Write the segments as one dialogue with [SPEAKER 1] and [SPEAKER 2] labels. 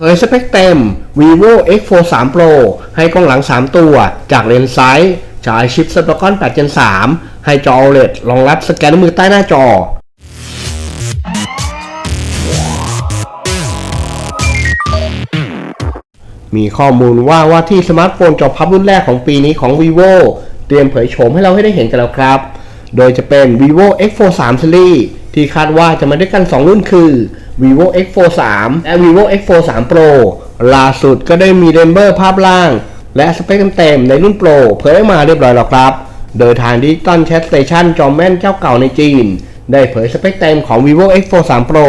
[SPEAKER 1] เผยสเปคเต็ม vivo x4 3 pro ให้กล้องหลัง 3 ตัว จากเลนส์ไซส์ใช้ชิป Snapdragon 8 Gen 3 ให้จอ OLED รองรับสแกนมือใต้หน้าจอ มีข้อมูลว่าว่าที่สมาร์ทโฟนจอพับรุ่นแรกของปีนี้ของ vivo เตรียมเผยโฉมให้เราให้ได้เห็นกันแล้วครับ โดยจะเป็น vivo x4 3 series ที่คาดว่าจะมาด้วยกัน 2 รุ่นคือ vivo x4 3 และ vivo x4 3 pro ล่าสุดก็ได้มีเรนเบอร์ภาพล่าง และสเปคเต็มๆในรุ่น pro เผยออกมาเรียบร้อยแล้วครับ โดยทางดิจิตอลแชทสเตชันจอมแม่นเจ้าเก่าในจีน ได้เผยสเปคเต็มของ vivo x4 3 pro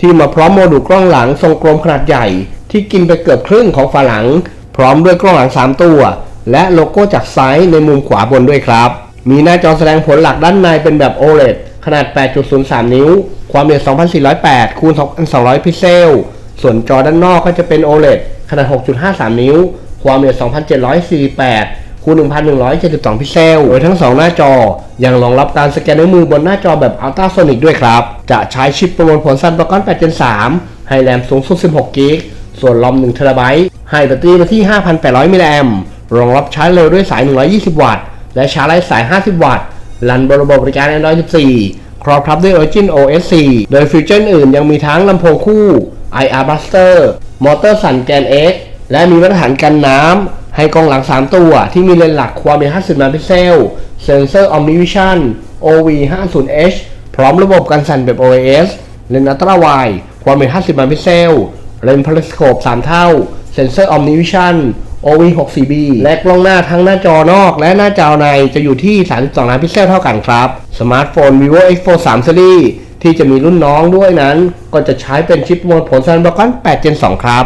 [SPEAKER 1] ที่มาพร้อมโมดูลกล้องหลังทรงกลมขนาดใหญ่ ที่กินไปเกือบครึ่งของฝาหลัง พร้อมด้วยกล้องหลัง 3 ตัว และโลโก้จากซ้ายในมุมขวาบนด้วยครับ มีหน้าจอแสดงผลหลักด้านในเป็นแบบ OLED ขนาด 8.03 นิ้ว ความละเอียด 2408 คูณ 2200 พิกเซล ส่วนจอด้านนอกก็จะเป็น OLED ขนาด 6.53 นิ้ว ความละเอียด 2748 คูณ 1172 พิกเซล โดยทั้ง 2 หน้าจอ ยังรองรับการสแกนนิ้วมือบนหน้าจอแบบ Ultrasonic ด้วยครับ จะใช้ชิปประมวลผล Snapdragon 8 Gen 3 ให้แรมสูงสุด 16 กิก ส่วนรอม1 t b ให้แบตเตอรี่มาที่ 5,800 มิลลิแอมรองรับชาร์จเร็วด้วยสาย 120 วัตต์ และชาร์จไร้สาย 50 วัตต์ รันบนระบบบริการ Android 14 ครอบทับด้วย Origin OS 4 โดยฟีเจอร์อื่นยังมีทั้งลำโพงคู่ IR Buster มอเตอร์สั่นแกน X และมีมาตรฐานกันน้ำ ให้กล้องหลัง 3 ตัวที่มีเลนส์หลักความเป็น50 ล้านพิกเซล เซนเซอร์ OmniVision OV 50H พร้อมระบบกันสั่นแบบ OIS เลนส์อัลตร้าไวด์ความเป็น50 ล้านพิกเซล เลนส์พาราสโคป 3 เท่า เซนเซอร์ OmniVision OV64B และกล้องหน้าทั้งหน้าจอนอก และหน้าจอในจะอยู่ที่ 32 ล้านพิกเซลเท่ากันครับ สมาร์ทโฟน vivo x4 3 series ที่จะมีรุ่นน้องด้วยนั้น ก็จะใช้เป็นชิปมวลผล Snapdragon 8 Gen 2 ครับ